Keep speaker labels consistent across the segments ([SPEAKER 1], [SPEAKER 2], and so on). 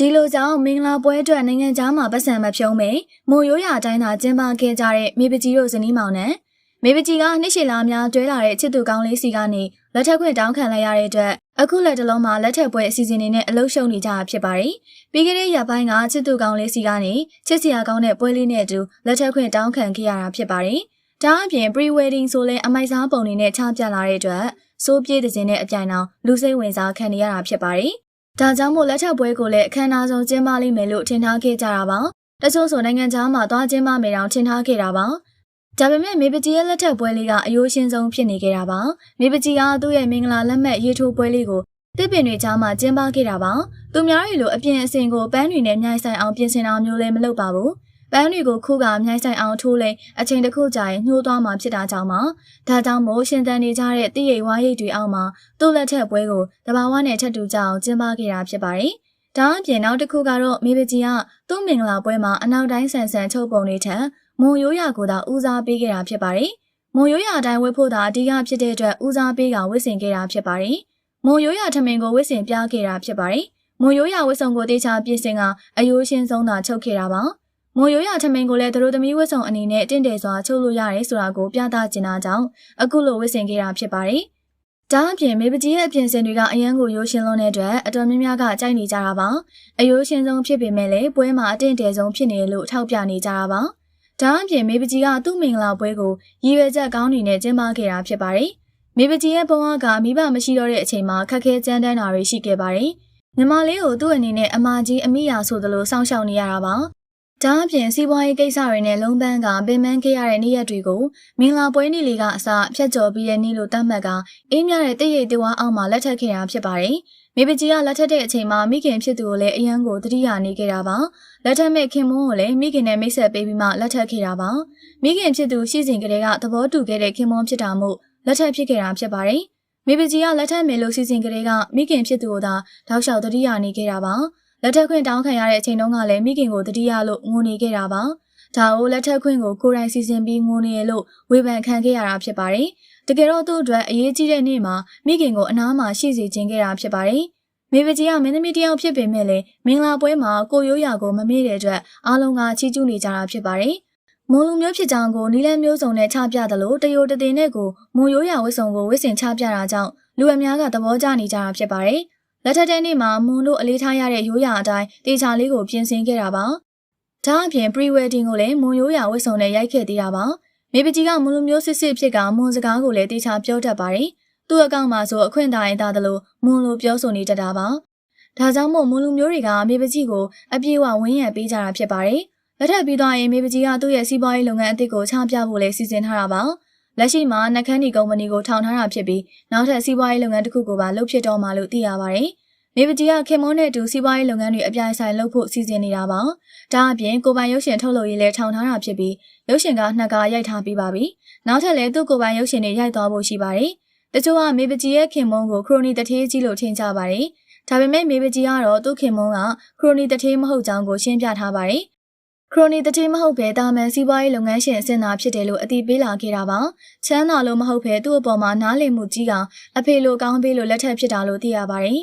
[SPEAKER 1] ဒီလိုကြောင့်မင်္ဂလာပွဲအတွက်နိုင်ငံသားမှာပတ်စံမဖြုံးမေမိုရိုးရအတိုင်းသာကျင်းပခဲ့ကြတဲ့မေပကြီးတို့ဇနီးမောင်နဲ့မေပကြီးကနှစ်ရှည်လာများတွဲလာတဲ့ချစ်သူကောင်းလေးစီကနေလက်ထက်ခွင့်တောင်းခံလိုက်ရတဲ့အတွက်အခုလက်တလုံးမှာလက်ထက်ပွဲအစီအစဉ်တွေနဲ့အလုပ်ရှုပ်နေကြတာဖြစ်ပါတယ်။ပြီးခဲ့တဲ့ရက်ပိုင်းကချစ်သူကောင်းလေးစီကနေချစ်စရာကောင်းတဲ့ပွဲလေးနဲ့အတူလက်ထက်ခွင့်တောင်းခံခဲ့ရတာဖြစ်ပါတယ်။ဒါအပြင် pre-wedding ဆိုလဲအမိုက်စားပုံတွေနဲ့ချပြလာတဲ့အတွက်စိုးပြေးတဲ့ခြင်းနဲ့အပြိုင်အောင်လူစိတ်ဝင်စားခံနေရတာဖြစ်ပါတယ်။ ဒါကြောင့်မို့လက်ထပ်ပွဲကိုလည်းအခမ်းအနားဆုံးကျင်းပလိမ့်မယ်လို့ထင်ထားခဲ့ကြတာပါ။တချို့ဆိုနိုင်ငံခြားမှာသွားကျင်းပမယ်တောင်ထင်ထားခဲ့တာပါ။ဒါပေမဲ့မေပကြီးရဲ့လက်ထပ်ပွဲလေးကအယိုးရှင်းဆုံးဖြစ်နေခဲ့တာပါ။မေပကြီးကသူ့ရဲ့မင်္ဂလာလက်မှတ်ရေးထိုးပွဲလေးကိုတစ်ပင်တွေကြားမှာကျင်းပခဲ့တာပါ။သူများတွေလိုအပြင်အစင်ကိုပန်းတွေနဲ့မြိုင်ဆိုင်အောင်ပြင်ဆင်တာမျိုးလည်းမလုပ်ပါဘူး။ ပန်းတွေကိုခုကမြိုင်ဆိုင်အောင်ထိုးလဲအချိန်တစ်ခုကြာရင်ညှိုးသွားမှာဖြစ်တာကြောင့်ပါ။ဒါကြောင့်မို့ရှင်သန်နေကြတဲ့တည့်ရိပ်ဝါးရိပ်တွေအောက်မှာသူ့လက်ထက်ပွဲကိုတဘာဝနဲ့ထပ်တူကြအောင်ကျင်းပခဲ့တာဖြစ်ပါတယ်။ဒါအပြင်နောက်တစ်ခုကတော့မေပကြီးကသူ့မင်္ဂလာပွဲမှာအနောက်တိုင်းဆန်ဆန်ချုပ်ပုံတွေထက်မွန်ရိုးရာကိုသာဦးစားပေးခဲ့တာဖြစ်ပါတယ်။မွန်ရိုးရာအတိုင်းဝတ်ဖို့သာအဓိကဖြစ်တဲ့အတွက်ဦးစားပေးကဝတ်ဆင်ခဲ့တာဖြစ်ပါတယ်။မွန်ရိုးရာထမင်ကိုဝတ်ဆင်ပြခဲ့တာဖြစ်ပါတယ်။မွန်ရိုးရာဝတ်စုံကိုတေချာပြင်ဆင်ကအယိုးရှင်းဆုံးသာချုပ်ခဲ့တာပါ။ မွန်ရိုးရာထမင်ကိုလည်းသူတို့သမီးဝတ်စုံအနေနဲ့တင့်တယ်စွာချုပ်လို့ရတယ်ဆိုတာကိုပြသချင်တာကြောင့်အခုလိုဝတ်ဆင်ခဲ့တာဖြစ်ပါတယ်။ဒါအပြင်မေပကြီးရဲ့အပြင်စင်တွေကအရန်ကိုရိုးရှင်းလွန်းတဲ့အတွက်အတော်များများကကြိုက်နေကြတာပါ။အယိုးရှင်းဆုံးဖြစ်ပေမဲ့လည်းပွဲမှာအတင့်တယ်ဆုံးဖြစ်နေလို့ထောက်ပြနေကြတာပါ။ဒါအပြင်မေပကြီးကသူ့မင်္ဂလာပွဲကိုရည်ရွယ်ချက်ကောင်းတွေနဲ့ကျင်းပခဲ့တာဖြစ်ပါတယ်။မေပကြီးရဲ့ဘဝကမိဘမရှိတော့တဲ့အချိန်မှာခက်ခဲကြမ်းတမ်းတာတွေရှိခဲ့ပါတယ်။ညီမလေးကိုသူ့အနေနဲ့အမကြီးအမိယာဆိုသလိုစောင့်ရှောက်နေရတာပါ။ ဒါအပြင်စီးပွားရေးကိစ္စတွေနဲ့လုံးပန်းကပင်ပန်းခဲ့ရတဲ့နေ့ရက်တွေကိုမင်္ဂလာပွဲနေ့လေးကအစဖြတ်ကျော်ပြီးတဲ့နေ့လိုတတ်မှတ်ကအေးမြတဲ့တည့်ရိပ်တဝါအောက်မှာလက်ထပ်ခဲ့တာဖြစ်ပါတယ်။မိပကြီးကလက်ထပ်တဲ့အချိန်မှာမိခင်ဖြစ်သူကိုလည်းအရန်ကိုတတိယနေခဲ့တာပါ။လက်ထပ်မဲ့ခင်မွန်းကိုလည်းမိခင်နဲ့မိတ်ဆက်ပေးပြီးမှလက်ထပ်ခဲ့တာပါ။မိခင်ဖြစ်သူရှိစဉ်ကတည်းကသဘောတူခဲ့တဲ့ခင်မွန်းဖြစ်တာမို့လက်ထပ်ဖြစ်ခဲ့တာဖြစ်ပါတယ်။မိပကြီးကလက်ထပ်မယ်လို့စီစဉ်ကလေးကမိခင်ဖြစ်သူကိုသာတောက်လျှောက်တတိယနေခဲ့တာပါ။ လက်ထပ်ခွင့်တောင်းခံရတဲ့အချိန်တုန်းကလည်းမိခင်ကိုတတိယလို့ငိုနေခဲ့တာပါ။ဒါကိုလက်ထပ်ခွင့်ကိုကိုယ်တိုင်စီစဉ်ပြီးငိုနေရလို့ဝေဖန်ခံခဲ့ရတာဖြစ်ပါတယ်။တကယ်တော့သူ့အတွက်အရေးကြီးတဲ့နေ့မှာမိခင်ကိုအနားမှာရှိစေခြင်းခဲ့တာဖြစ်ပါတယ်။မိပကြီးကမင်းသမီးတယောက်ဖြစ်ပေမဲ့လည်းမင်္ဂလာပွဲမှာကိုရိုးရာကိုမမေ့တဲ့အတွက်အားလုံးကချီးကျူးနေကြတာဖြစ်ပါတယ်။မွန်လူမျိုးဖြစ်ကြောင်းကိုနီလန်းမျိုးစုံနဲ့ချပြတယ်လို့တယိုတသိနဲ့ကိုမွန်ရိုးရာဝတ်စုံကိုဝတ်ဆင်ချပြတာကြောင့်လူအများကသဘောကျနေကြတာဖြစ်ပါတယ်။ လက်ထက်တဲ့နေ့မှာမွန်တို့အလေးထားရတဲ့ရိုးရာအတိုင်းတေချာလေးကိုပြင်ဆင်ခဲ့တာပါ။ဒါအပြင် pre-wedding ကိုလည်းမွန်ရိုးရာဝတ်စုံနဲ့ရိုက်ခဲ့သေးတာပါ။မိပကြီးကမွန်လူမျိုးစစ်စစ်ဖြစ်ကမွန်စကားကိုလည်းတေချာပြောတတ်ပါတယ်။သူ့အကောင့်မှာဆိုအခွင့်အာဏာရင်သားတယ်လို့မွန်လိုပြောဆိုနေတတ်တာပါ။ဒါကြောင့်မို့မွန်လူမျိုးတွေကမိပကြီးကိုအပြေးဝဝန်းရံပေးကြတာဖြစ်ပါတယ်။လက်ထပ်ပြီးသွားရင်မိပကြီးကသူ့ရဲ့စီးပွားရေးလုပ်ငန်းအသစ်ကိုချပြဖို့လည်းစီစဉ်ထားတာပါ။ လက်ရှိမှာနှက်ခမ်းဒီကုမ္ပဏီကိုထောင်ထားတာဖြစ်ပြီးနောက်ထပ်စီးပွားရေးလုပ်ငန်းတစ်ခုကိုပါလုပ်ဖြစ်တော့မှလို့သိရပါတယ်။မိပကြီးကခင်မွန်းနဲ့အတူစီးပွားရေးလုပ်ငန်းတွေအပြိုင်ဆိုင်လုပ်ဖို့စီစဉ်နေတာပါ။ဒါအပြင်ကိုပိုင်ရုပ်ရှင်ထုတ်လုပ်ရေးလည်းထောင်ထားတာဖြစ်ပြီးရုပ်ရှင်ကနှစ်ကားရိုက်ထားပြီးပါပြီ။နောက်ထပ်လည်းသူ့ကိုပိုင်ရုပ်ရှင်တွေရိုက်သွားဖို့ရှိပါတယ်။တချို့ကမေပကြီးရဲ့ခင်မွန်းကိုခရိုနီတထေးကြီးလို့ထင်ကြပါတယ်။ဒါပေမဲ့မေပကြီးကတော့သူ့ခင်မွန်းကခရိုနီတထေးမဟုတ်ကြောင်းကိုရှင်းပြထားပါတယ်။ ခရိုနီတတိမဟုတ်ပဲတာမန်စီးပွားရေးလုပ်ငန်းရှင်အစင်သာဖြစ်တယ်လို့အတိပေးလာခဲ့တာပါချမ်းသာလို့မဟုတ်ပဲသူ့အပေါ်မှာနားလည်မှုကြီးကအဖေလိုကောင်းပေးလို့လက်ထက်ဖြစ်တာလို့သိရပါတယ်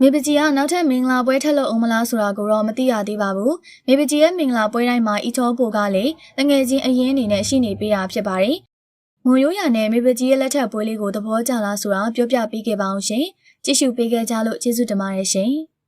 [SPEAKER 1] မေပကြီးကနောက်ထပ်မင်္ဂလာပွဲထက်လို့အောင်မလားဆိုတာကိုတော့မသိရသေးပါဘူး။မေပကြီးရဲ့မင်္ဂလာပွဲတိုင်းမှာအီချောပိုကလည်းတငယ်ချင်းအရင်အနေနဲ့ရှိနေပေးတာဖြစ်ပါတယ်။မွန်ရိုးရနဲ့မေပကြီးရဲ့လက်ထက်ပွဲလေးကိုသဘောကျလားဆိုတာပြောပြပေးခဲ့ပါအောင်ရှင်။ကြည့်ရှုပေးခဲ့ကြလို့ကျေးဇူးတင်ပါတယ်ရှင်။